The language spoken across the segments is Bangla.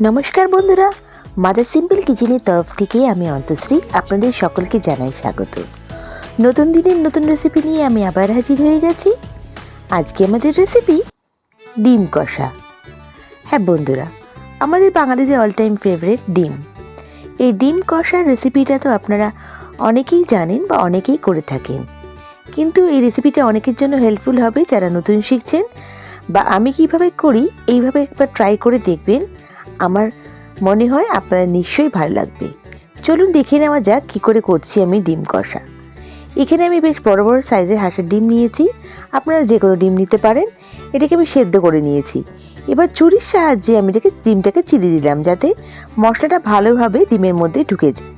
নমস্কার বন্ধুরা মাদার সিম্পল কিচেনের তরফ থেকে আমি অন্তশ্রী আপনাদের সকলকে জানাই স্বাগত। নতুন দিনের নতুন রেসিপি নিয়ে আমি আবার হাজির হয়ে গেছি। আজকে আমাদের রেসিপি ডিম কষা। হ্যাঁ বন্ধুরা, আমাদের বাঙালিদের অল টাইম ফেভারিট ডিম। এই ডিম কষার রেসিপিটা তো আপনারা অনেকেই জানেন বা অনেকেই করে থাকেন। কিন্তু এই রেসিপিটা অনেকের জন্য হেল্পফুল হবে যারা নতুন শিখছেন বা আমি কীভাবে করি, এইভাবে একবার ট্রাই করে দেখবেন। আমার মনে হয় আপনাদের নিশ্চয়ই ভালো লাগবে। চলুন দেখে নেওয়া যাক কী করে করছি আমি ডিম কষা। এখানে আমি বেশ বড় বড় সাইজের হাঁসের ডিম নিয়েছি। আপনারা যে কোনো ডিম নিতে পারেন। এটাকে আমি সেদ্ধ করে নিয়েছি। এবার চুরির সাহায্যে আমি এটাকে ডিমটাকে চিড়ে দিলাম যাতে মশলাটা ভালোভাবে ডিমের মধ্যে ঢুকে যায়।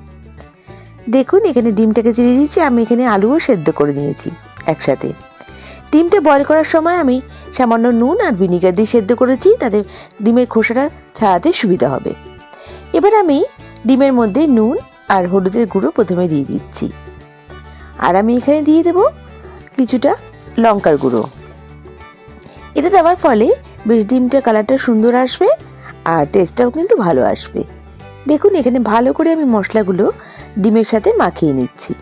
দেখুন, এখানে ডিমটাকে চিড়ে দিয়েছি। আমি এখানে আলুও সেদ্ধ করে নিয়েছি একসাথে। ডিমটা বয়ল করার সময় আমি সামান্য নুন আর ভিনিগার দিয়ে সেদ্ধ করেছি, তাতে ডিমের খোসাটা ছাড়াতে সুবিধা হবে। এবার আমি ডিমের মধ্যে নুন আর হলুদের গুঁড়ো প্রথমে দিয়ে দিচ্ছি। আর আমি এখানে দিয়ে দেব কিছুটা লঙ্কার গুঁড়ো। এটা দেওয়ার ফলে বেশ ডিমটার কালারটা সুন্দর আসবে আর টেস্টটাও কিন্তু ভালো আসবে। দেখুন, এখানে ভালো করে আমি মশলাগুলো ডিমের সাথে মাখিয়ে নিচ্ছি।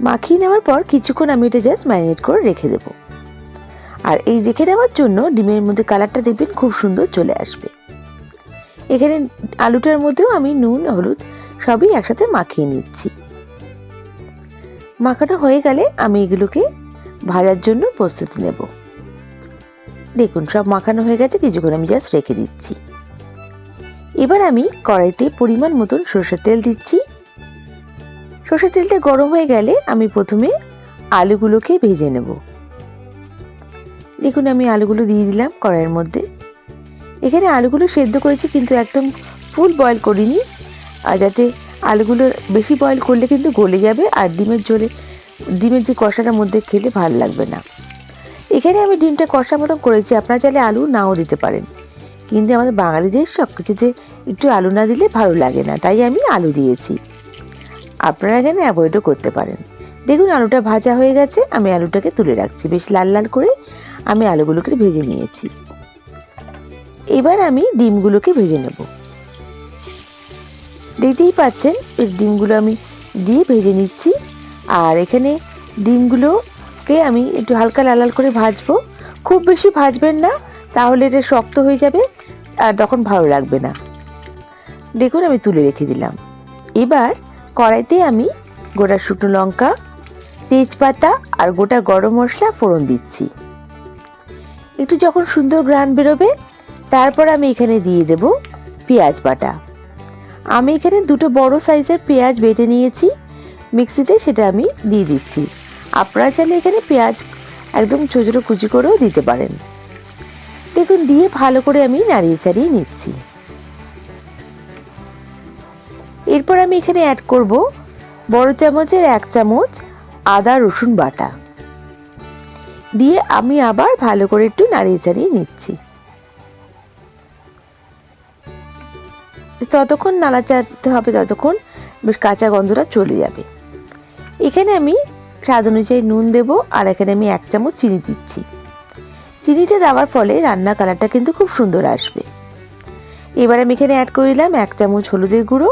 মাখিয়ে নেওয়ার পর কিছুক্ষণ আমি এটা জাস্ট ম্যারিনেট করে রেখে দেবো। আর এই রেখে দেওয়ার জন্য ডিমের মধ্যে কালারটা দেখবেন খুব সুন্দর চলে আসবে। এখানে আলুটার মধ্যেও আমি নুন, হলুদ সবই একসাথে মাখিয়ে নিচ্ছি। মাখানো হয়ে গেলে আমি এগুলোকে ভাজার জন্য প্রস্তুতি নেব। দেখুন, সব মাখানো হয়ে গেছে, কিছুক্ষণ আমি জাস্ট রেখে দিচ্ছি। এবার আমি কড়াইতে পরিমাণ মতন সরষের তেল দিচ্ছি। সরষের তেলটা গরম হয়ে গেলে আমি প্রথমে আলুগুলোকে ভেজে নেব। দেখুন, আমি আলুগুলো দিয়ে দিলাম কড়াইয়ের মধ্যে। এখানে আলুগুলো সেদ্ধ করেছি, কিন্তু একদম ফুল বয়েল করিনি। আর যাতে আলুগুলো বেশি বয়েল করলে কিন্তু গলে যাবে, আর ডিমের জোরে ডিমের যে কষাটার মধ্যে খেলে ভালো লাগবে না। এখানে আমি ডিমটা কষা মতন করেছি, আপনারা চাইলে আলু নাও দিতে পারেন। কিন্তু আমাদের বাঙালিদের সব কিছুতে একটু আলু না দিলে ভালো লাগে না, তাই আমি আলু দিয়েছি। আপনারা এখানে অ্যাভয়েডও করতে পারেন। দেখুন, আলুটা ভাজা হয়ে গেছে, আমি আলুটাকে তুলে রাখছি। বেশ লাল লাল করে আমি আলুগুলোকে ভেজে নিয়েছি। এবার আমি ডিমগুলোকে ভেজে নেব। দেখতেই পাচ্ছেন ডিমগুলো আমি দিয়ে ভেজে নিচ্ছি। আর এখানে ডিমগুলোকে আমি একটু হালকা লাল লাল করে ভাজবো। খুব বেশি ভাজবেন না, তাহলে এটা শক্ত হয়ে যাবে, আর তখন ভালো লাগবে না। দেখুন, আমি তুলে রেখে দিলাম। এবার কড়াইতে আমি গোটা শুকনো লঙ্কা, তেজপাতা আর গোটা গরম মশলা ফোড়ন দিচ্ছি। একটু যখন সুন্দর গ্রান বেরোবে, তারপর আমি এখানে দিয়ে দেব পেঁয়াজ বাটা। আমি এখানে দুটো বড় সাইজের পেঁয়াজ বেটে নিয়েছি, মিক্সিতে সেটা আমি দিয়ে দিচ্ছি। আপনারা চাইলে এখানে পেঁয়াজ একদম ছোটো ছোটো কুচি করেও দিতে পারেন। দেখুন, দিয়ে ভালো করে আমি নাড়িয়ে চাড়িয়ে নিচ্ছি। এরপর আমি এখানে অ্যাড করব বড় চামচের এক চামচ আদা রসুন বাটা। দিয়ে আমি আবার ভালো করে একটু নাড়িয়ে চাড়িয়ে নিচ্ছি। ততক্ষণ নাড়াচাড়তে হবে ততক্ষণ বেশ কাঁচা গন্ধটা চলে যাবে। এখানে আমি স্বাদ অনুযায়ী নুন দেব আর এখানে আমি এক চামচ চিনি দিচ্ছি। চিনিটা দেওয়ার ফলে রান্নার কালারটা কিন্তু খুব সুন্দর আসবে। এবার আমি এখানে অ্যাড করে দিলাম এক চামচ হলুদের গুঁড়ো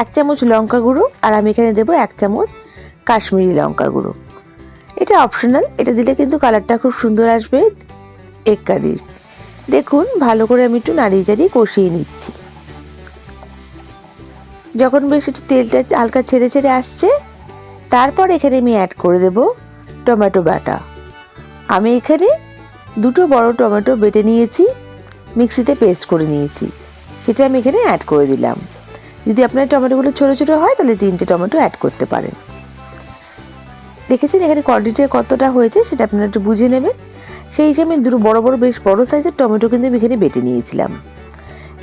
এক চামচ লঙ্কা গুঁড়ো আর আমি এখানে দেবো এক চামচ কাশ্মীরি লঙ্কা গুঁড়ো। এটা অপশনাল এটা দিলে কিন্তু কালারটা খুব সুন্দর আসবে এগ কারির দেখুন, ভালো করে আমি একটু নাড়িয়ে চাড়িয়ে কষিয়ে নিচ্ছি। যখন বেশ একটু তেলটা হালকা ছেড়ে ছেড়ে আসছে, তারপর এখানে আমি অ্যাড করে দেব টমেটো বাটা। আমি এখানে দুটো বড় টমেটো বেটে নিয়েছি, মিক্সিতে পেস্ট করে নিয়েছি। সেটা আমি এখানে অ্যাড করে দিলাম। যদি আপনার টমেটোগুলো ছোটো ছোটো হয়, তাহলে তিনটে টমেটো অ্যাড করতে পারেন। দেখেছেন এখানে কোয়ান্টিটির কতটা হয়েছে, সেটা আপনারা একটু বুঝে নেবেন। সেই হিসেবে দুটো বড় বড়, বেশ বড় সাইজের টমেটো কিন্তু আমি এখানে বেটে নিয়েছিলাম।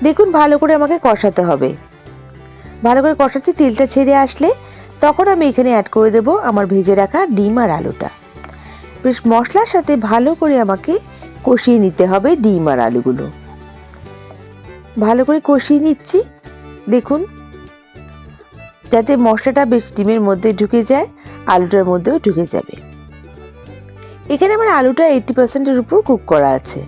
দেখুন, ভালো করে আমাকে কষাতে হবে। ভালো করে কষাতে তেলটা ছেড়ে আসলে তখন আমি এখানে অ্যাড করে দেব আমার ভেজে রাখা ডিম আর আলুটা। বেশ মশলার সাথে ভালো করে আমাকে কষিয়ে নিতে হবে ডিম আর আলুগুলো। ভালো করে কষিয়ে নিচ্ছি। দেখুন, যাতে মশলাটা বেশ ডিমের মধ্যে ঢুকে যায়, আলুটার মধ্যেও ঢুকে যাবে। এখানে আমার আলুটা এইটটি পার্সেন্টের উপর কুক করা আছে।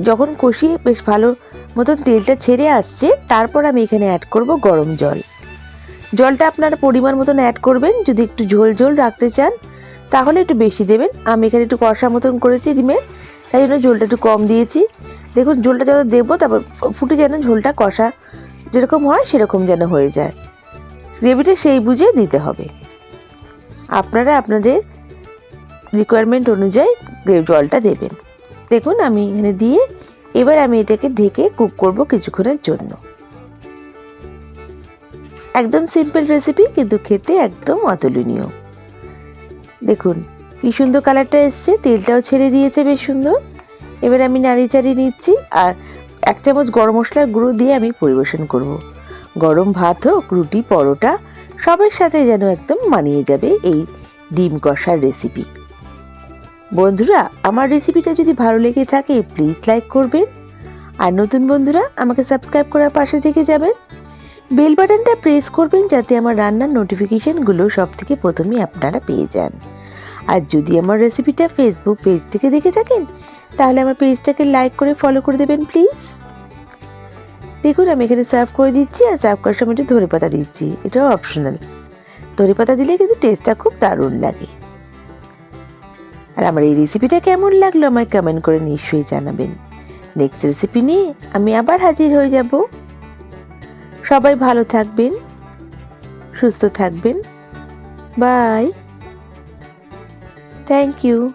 যখন কষিয়ে বেশ ভালো মতন তেলটা ছেড়ে আসছে, তারপর আমি এখানে অ্যাড করব গরম জল। জলটা আপনারা পরিমাণ মতন অ্যাড করবেন, যদি একটু ঝোল ঝোল রাখতে চান, তাহলে একটু বেশি দেবেন। আমি এখানে একটু কষা মতন করেছি ডিমের তাই জন্য ঝোলটা একটু কম দিয়েছি। দেখুন, ঝোলটা যত দেবো, তারপর ফুটে যেন ঝোলটা কষা যেরকম হয়, সেরকম যেন হয়ে যায়। গ্রেভিটা সেই বুঝে দিতে হবে। আপনারা আপনাদের রিকোয়ারমেন্ট অনুযায়ী জলটা দেবেন। দেখুন, আমি এখানে দিয়ে এবার আমি এটাকে ঢেকে কুক করব কিছুক্ষণের জন্য। একদম সিম্পল রেসিপি কিন্তু খেতে একদম অতুলনীয়। দেখুন কি সুন্দর কালারটা এসছে, তেলটাও ছেড়ে দিয়েছে, বেশ সুন্দর। এবার আমি নাড়ি চাড়িয়ে নিচ্ছি, আর এক চামচ গরম মশলার গুঁড়ো দিয়ে আমি পরিবেশন করব। গরম ভাত হোক, রুটি, পরোটা, সবের সাথে যেন একদম মানিয়ে যাবে এই ডিম কষার রেসিপি বন্ধুরা, আমার রেসিপিটা যদি ভালো লেগে থাকে প্লিজ লাইক করবেন। আর নতুন বন্ধুরা, আমাকে সাবস্ক্রাইব করার পাশে থেকে যাবেন। বেল বাটনটা প্রেস করবেন, যাতে আমার রান্নার নোটিফিকেশানগুলো সব থেকে প্রথমেই আপনারা পেয়ে যান। আর যদি আমার রেসিপিটা ফেসবুক পেজ থেকে দেখে থাকেন, তাহলে আমার পেজটাকে লাইক করে ফলো করে দেবেন প্লিজ দেখুন, আমি এখানে সার্ভ করে দিচ্ছি আর সার্ভ করার সময় একটু ধরে পাতা দিচ্ছি। এটাও অপশনাল ধরে পাতা দিলে কিন্তু টেস্টটা খুব দারুণ লাগে। আর আমার এই রেসিপিটা কেমন লাগল আমায় কমেন্ট করে নিশ্চয়ই জানাবেন। নেক্সট রেসিপি নিয়ে আমি আবার হাজির হয়ে যাব। সবাই ভালো থাকবেন, সুস্থ থাকবেন। Bye Thank you.